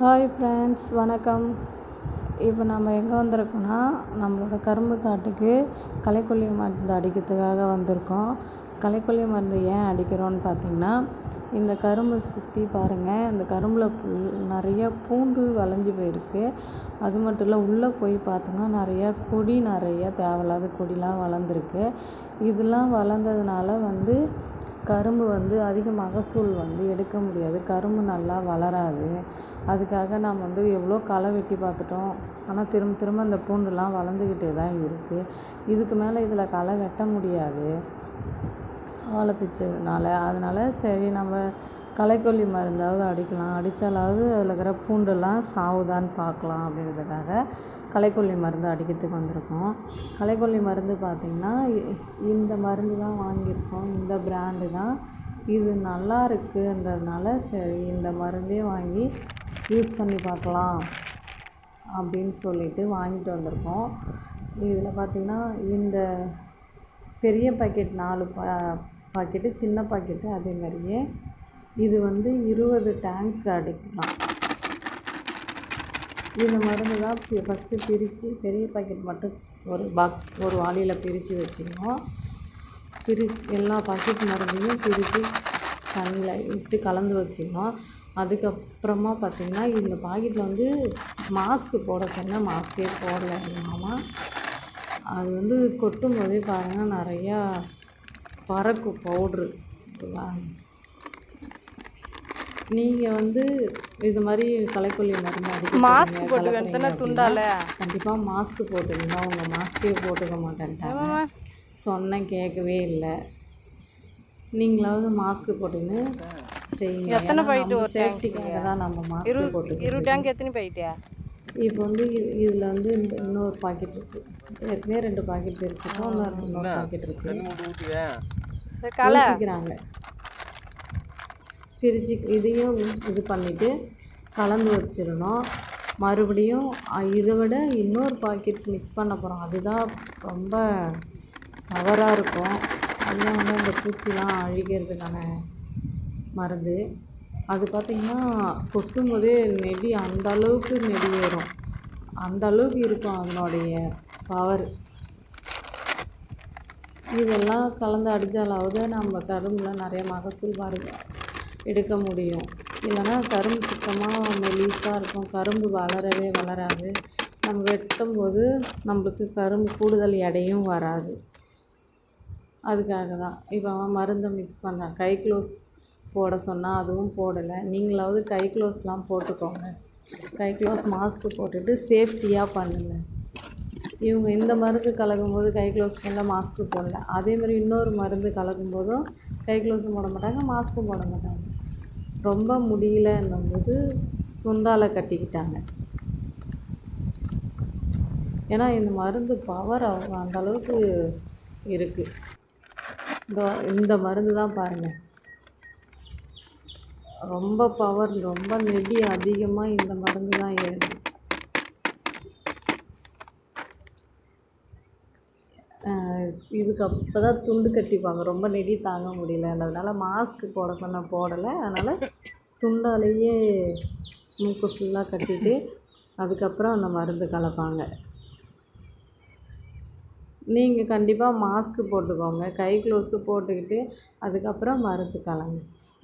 Hi friends வணக்கம். இப்போ நம்ம எங்கே வந்திருக்கோன்னா நம்மளோட கரும்பு காட்டுக்கு களைக்கொல்லி மருந்து அடிக்கிறதுக்காக வந்திருக்கோம். களைக்கொல்லி மருந்து ஏன் அடிக்கிறோன்னு பார்த்தீங்கன்னா இந்த கரும்பை சுற்றி பாருங்கள் இந்த கரும்பில் புல் நிறைய பூண்டு வளைஞ்சு போயிருக்கு. அது மட்டும் இல்லை உள்ளே போய் பார்த்தோம்னா நிறையா கொடி நிறைய தேவையில்லாத கொடிலாம் வளர்ந்துருக்கு. இதெல்லாம் வளர்ந்ததுனால வந்து கரும்பு வந்து அதிக மகசூல் வந்து எடுக்க முடியாது. கரும்பு நல்லா வளராது. அதுக்காக நாம் வந்து எவ்வளோ களை வெட்டி பார்த்துட்டோம். ஆனால் திரும்ப திரும்ப அந்த பூண்டுலாம் வளர்ந்துக்கிட்டே தான் இருக்குது இதுக்கு மேலே இதில் களை வெட்ட முடியாது. சோலை பிச்சதுனால. அதனால் சரி நம்ம களைக்கொல்லி மருந்தாவது அடிக்கலாம். அடித்தாலாவது அதில் இருக்கிற பூண்டெல்லாம் சாவுதான்னு பார்க்கலாம் அப்படின்றதுக்காக களைக்கொல்லி மருந்து அடிக்கிறதுக்கு வந்திருக்கோம். களைக்கொல்லி மருந்து பார்த்திங்கன்னா இந்த மருந்து தான் வாங்கியிருக்கோம். இந்த பிராண்டு தான். இது நல்லா இருக்குன்றதுனால சரி இந்த மருந்தே வாங்கி யூஸ் பண்ணி பார்க்கலாம் அப்படின்னு சொல்லிட்டு வாங்கிட்டு வந்திருக்கோம். இதில் பார்த்திங்கன்னா இந்த பெரிய பாக்கெட் நாலு பா பாக்கெட்டு சின்ன பாக்கெட்டு அதே மாதிரியே இது வந்து இருபது டேங்க் அடிக்கலாம். இந்த மருந்து தான் ஃபஸ்ட்டு பிரித்து பெரிய பாக்கெட் மட்டும் ஒரு பாக்ஸ் ஒரு வாளியில் பிரித்து வச்சுக்கணும் பிரி எல்லா பாக்கெட் மருந்தையும் பிரித்து தண்ணியில் விட்டு கலந்து வச்சுக்கணும் அதுக்கப்புறமா பார்த்திங்கன்னா இந்த பாக்கெட்டில் வந்து மாஸ்க்கு போட சொன்னால் மாஸ்க்கே போடல மாமா. அது வந்து கொட்டும் போதே பாருங்கள் நிறையா பறக்கும் பவுட்ரு நீங்கள் வந்து இது மாதிரி களைக்கொல்லி மருந்து அடிக்க மாஸ்க் போறீங்க, போட்டு கலக்குறீங்க தானே அப்படின்னா, துண்டால? கண்டிப்பாக மாஸ்க் போட்டுக்கங்க அவங்க மாஸ்க்கே போட்டுக்க மாட்டேன்ட்டாங்க. சொன்னேன் கேட்கவே இல்லை. நீங்களாவது மாஸ்க் போட்டுன்னு செய்யுங்க. எத்தனை போயிட்டு ஒரு சேஃப்டிக்காக தான் நம்ம மாஸ்க் இரு போட்டு இரு டேங்க் எத்தனை போயிட்டியா? இப்போ வந்து இதில் வந்து இன்னொரு பாக்கெட் இருக்குது ஏற்கனவே ரெண்டு பாக்கெட் பிரிச்சிருக்கோம் இன்னொரு பாக்கெட் இருக்குது யோசிக்கிறாங்க. பிரித்து இதையும் இது பண்ணிவிட்டு கலந்து வச்சிடணும். மறுபடியும் இதை விட இன்னொரு பாக்கெட் மிக்ஸ் பண்ண போகிறோம் அதுதான் ரொம்ப பவராக இருக்கும். அதுதான் வந்து அந்த பூச்சிலாம் அழிக்கிறதுக்கான மருந்து. அது பார்த்திங்கன்னா கொட்டும் போதே நெடி அந்த அளவுக்கு நெடி ஏறும் அந்த அளவுக்கு இருக்கும் அதனுடைய பவர் இதெல்லாம் கலந்து அடித்தாலாவது நம்ம கரும்பில் நிறைய மகசூல் பாருங்கள் எடுக்க முடியும். இல்லைன்னா கரும்பு சுத்தமாக மெலிசாக இருக்கும். கரும்பு வளரவே வளராது. நம்ம வெட்டும்போது நம்மளுக்கு கரும்பு கூடுதல் எடையும் வராது. அதுக்காக தான் இப்போ அவன் மருந்தை மிக்ஸ் பண்ண கை க்ளோஸ் போட சொன்னால் அதுவும் போடலை. நீங்களாவது கை க்ளோஸ்லாம் போட்டுக்கோங்க. கை க்ளோஸ் மாஸ்க்கு போட்டுட்டு சேஃப்டியாக பண்ணுங்கள் இவங்க இந்த மருந்து கலக்கும்போது கை க்ளோஸ் பண்ணல மாஸ்க்கு போடல. அதே மாதிரி இன்னொரு மருந்து கலக்கும்போதும் கை க்ளோஸும் போட மாட்டாங்க மாஸ்க்கும் போட மாட்டாங்க. ரொம்ப முடியலன்னும்போது துண்டால் கட்டிக்கிட்டாங்க. ஏன்னா இந்த மருந்து பவர் அந்த அளவுக்கு இருக்குது இந்த இந்த மருந்து தான் பாருங்கள் ரொம்ப பவர் ரொம்ப நெடி அதிகமாக இந்த மருந்து தான் ஏறும் இதுக்கு அப்போ தான் துண்டு கட்டிப்பாங்க. ரொம்ப நெடி தாங்க முடியலன்றதுனால மாஸ்க் போட சொன்ன போடலை. அதனால் துண்டாலேயே மூக்கு ஃபுல்லாக கட்டிட்டு அதுக்கப்புறம் அந்த மருந்து கலப்பாங்க. நீங்கள் கண்டிப்பாக மாஸ்க்கு போட்டுக்கோங்க. கை க்ளோஸு போட்டுக்கிட்டு அதுக்கப்புறம் மருந்து கலங்க.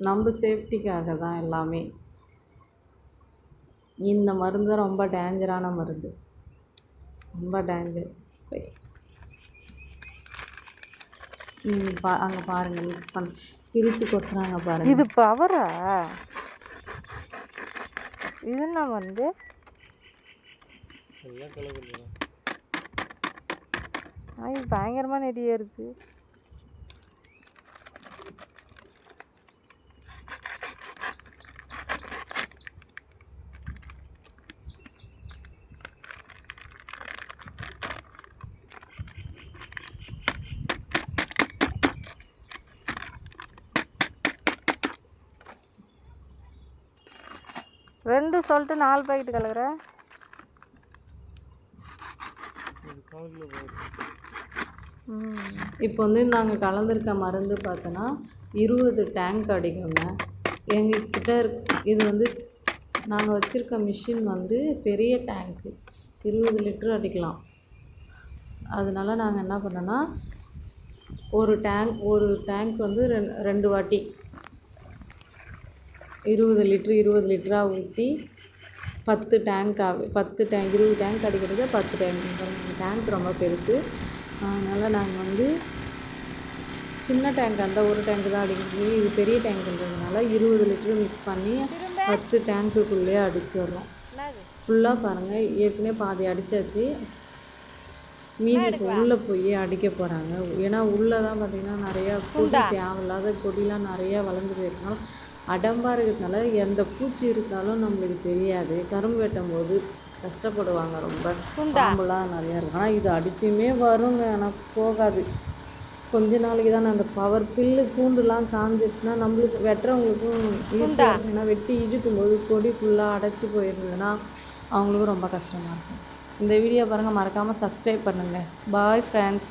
நம்ம சேஃப்டிக்காக தான் எல்லாமே. இந்த மருந்து ரொம்ப டேஞ்சரான மருந்து. ரொம்ப டேஞ்சர் ம் பா அங்கே பாருங்கள் மிக்ஸ் பண்ண பிரித்து கொட்டுறாங்க பாருங்கள் இது பவரா இது என்ன வந்து? பயங்கரமாக நெடியாக இருக்கு. ரெண்டு சொல்லிட்டு நாலு பாக்கெட் கலக்குற? இப்போ வந்து நாங்கள் கலந்துருக்க மருந்து பார்த்தோன்னா இருபது டேங்க் அடிக்குங்க. எங்கக்கிட்ட இருக் இது வந்து நாங்கள் வச்சுருக்க மிஷின் வந்து பெரிய டேங்க்கு இருபது லிட்டர் அடிக்கலாம். அதனால் நாங்கள் என்ன பண்ணோன்னா ஒரு டேங்க் ஒரு டேங்க் வந்து ரெண் ரெண்டு வாட்டி இருபது லிட்ரு இருபது லிட்டராக ஊற்றி பத்து டேங்காக பத்து டேங்க் இருபது டேங்க் அடிக்கிறது பத்து டேங்க் டேங்க் ரொம்ப பெருசு. அதனால் நாங்கள் வந்து சின்ன டேங்க் அந்த ஒரு டேங்க் தான் அடிக்கிறது இது பெரிய டேங்க்ன்றதுனால இருபது லிட்டரு மிக்ஸ் பண்ணி பத்து டேங்க்குள்ளேயே அடிச்சிடுறோம். ஃபுல்லாக பாருங்கள் ஏற்கனவே பாதி அடித்தாச்சு மீதி இப்போ உள்ளே போய் அடிக்க போகிறாங்க ஏன்னா உள்ளே தான் பார்த்திங்கன்னா நிறையா கொடி தேவையில்லாத கொடிலாம் நிறையா வளர்ந்து போயிருக்கனால அடம்பாக இருக்கிறதுனால எந்த பூச்சி இருந்தாலும் நம்மளுக்கு தெரியாது. கரும்பு வெட்டும் போது கஷ்டப்படுவாங்க ரொம்ப. பாம்புலாம் நிறையா இருக்கும். ஆனால் இது அடிச்சுமே வருங்க. ஆனால் போகாது. கொஞ்ச நாளைக்கு தான் அந்த பவர் பில்லு பூண்டுலாம் காஞ்சிருச்சுன்னா நம்மளுக்கு வெட்டுறவங்களுக்கும் ஈஸியாக ஏன்னா வெட்டி இழுக்கும்போது கொடி ஃபுல்லாக அடைச்சி போயிருந்ததுன்னா அவங்களுக்கும் ரொம்ப கஷ்டமாக இருக்கும். இந்த வீடியோ பாருங்கள் மறக்காமல் சப்ஸ்கிரைப் பண்ணுங்கள் பாய் ஃப்ரெண்ட்ஸ்